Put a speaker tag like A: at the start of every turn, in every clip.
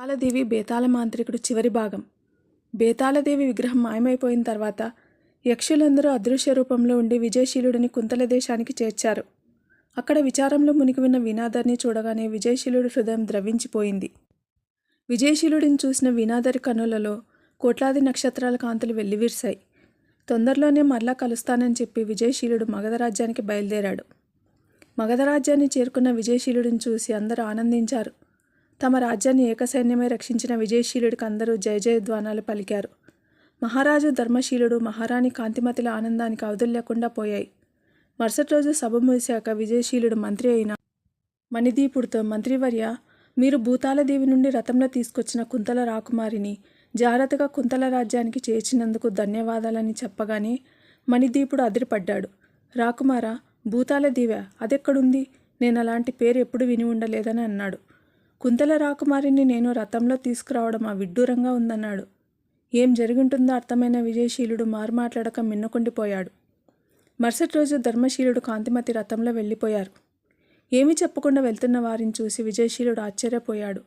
A: బేతాళదేవి బేతాళ మాంత్రికుడు చివరి భాగం. బేతాళదేవి విగ్రహం మాయమైపోయిన తర్వాత యక్షులందరూ అదృశ్య రూపంలో ఉండి విజయశీలుడిని కుంతల దేశానికి చేర్చారు. అక్కడ విచారంలో మునిగి ఉన్న వినాదర్ని చూడగానే విజయశీలుడి హృదయం ద్రవించిపోయింది. విజయశీలుడిని చూసిన వినాదరి కనులలో కోట్లాది నక్షత్రాల కాంతులు వెల్లివిరిశాయి. తొందరలోనే మరలా కలుస్తానని చెప్పి విజయశీలుడు మగధ రాజ్యానికి బయలుదేరాడు. మగధ రాజ్యాన్ని చేరుకున్న విజయశీలుడిని చూసి అందరూ ఆనందించారు. తమ రాజ్యాన్ని ఏకసైన్యమే రక్షించిన విజయశీలుడికి అందరూ జయ జయధ్వానాలు పలికారు. మహారాజు ధర్మశీలుడు మహారాణి కాంతిమతిల ఆనందానికి అవధులు లేకుండా పోయాయి. మరుసటి రోజు సభ ముగిశాక విజయశీలుడు మంత్రి అయిన మణిదీపుడితో మంత్రివర్య మీరు భూతాలదేవి నుండి రథంలో తీసుకొచ్చిన కుంతల రాకుమారిని జాగ్రత్తగా కుంతల రాజ్యానికి చేర్చినందుకు ధన్యవాదాలని చెప్పగానే మణిదీపుడు అదిరిపడ్డాడు. రాకుమార భూతాల దీవె అదెక్కడుంది? నేను అలాంటి పేరు ఎప్పుడు విని ఉండలేదని అన్నాడు. కుంతల రాకుమారిని నేను రథంలో తీసుకురావడం ఆ విడ్డూరంగా ఉందన్నాడు. ఏం జరుగుంటుందో అర్థమైన విజయశీలుడు మారు మాట్లాడక మిన్నకుండిపోయాడు. మరుసటి రోజు ధర్మశీలుడు కాంతిమతి రథంలో వెళ్ళిపోయారు. ఏమీ చెప్పకుండా వెళ్తున్న వారిని చూసి విజయశీలుడు ఆశ్చర్యపోయాడు.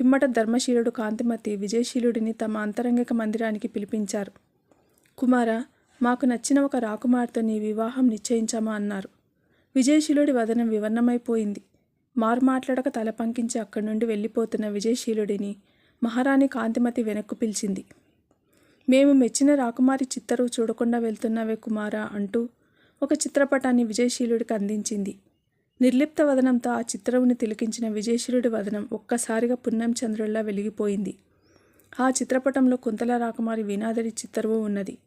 A: పిమ్మట ధర్మశీలుడు కాంతిమతి విజయశీలుడిని తమ అంతరంగిక మందిరానికి పిలిపించారు. కుమార మాకు నచ్చిన ఒక రాకుమార్తె నీ వివాహం నిశ్చయించామా అన్నారు. విజయశీలుడి వదనం వివర్ణమైపోయింది. మారు మాట్లాడక తల పంకించి అక్కడి నుండి వెళ్ళిపోతున్న విజయశీలుడిని మహారాణి కాంతిమతి వెనక్కు పిలిచింది. మేము మెచ్చిన రాకుమారి చిత్తరువు చూడకుండా వెళ్తున్నావే కుమారా అంటూ ఒక చిత్రపటాన్ని విజయశీలుడికి అందించింది. నిర్లిప్త వదనంతో ఆ చిత్రవుని తిలకించిన విజయశీలుడి వదనం ఒక్కసారిగా పున్నం చంద్రుల్లా వెలిగిపోయింది. ఆ చిత్రపటంలో కుంతల రాకుమారి వీణాదరి చిత్తరువు ఉన్నది.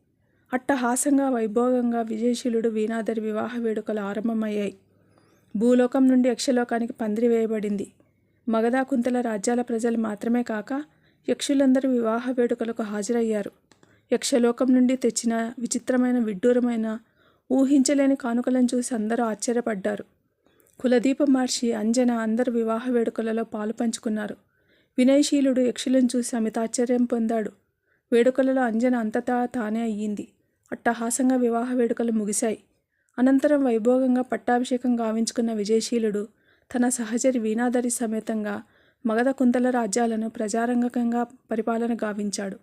A: అట్టహాసంగా వైభోగంగా విజయశీలుడు వీణాదరి వివాహ వేడుకలు ఆరంభమయ్యాయి. భూలోకం నుండి యక్షలోకానికి పందిరి వేయబడింది. మగధా కుంతల రాజ్యాల ప్రజలు మాత్రమే కాక యక్షులందరూ వివాహ వేడుకలకు హాజరయ్యారు. యక్షలోకం నుండి తెచ్చిన విచిత్రమైన విడ్డూరమైన ఊహించలేని కానుకలను చూసి అందరూ ఆశ్చర్యపడ్డారు. కులదీప మహర్షి అంజన అందరు వివాహ వేడుకలలో పాలు పంచుకున్నారు. వినయశీలుడు యక్షులను చూసి అమితాశ్చర్యం పొందాడు. వేడుకలలో అంజన అంతటా తానే అయ్యింది. అట్టహాసంగా వివాహ వేడుకలు ముగిశాయి. అనంతరం వైభోగంగా పట్టాభిషేకం గావించుకున్న విజయశీలుడు తన సహచరి వీణాధరి సమేతంగా మగధ కుంతల రాజ్యాలను ప్రజారంగకంగా పరిపాలన గావించాడు.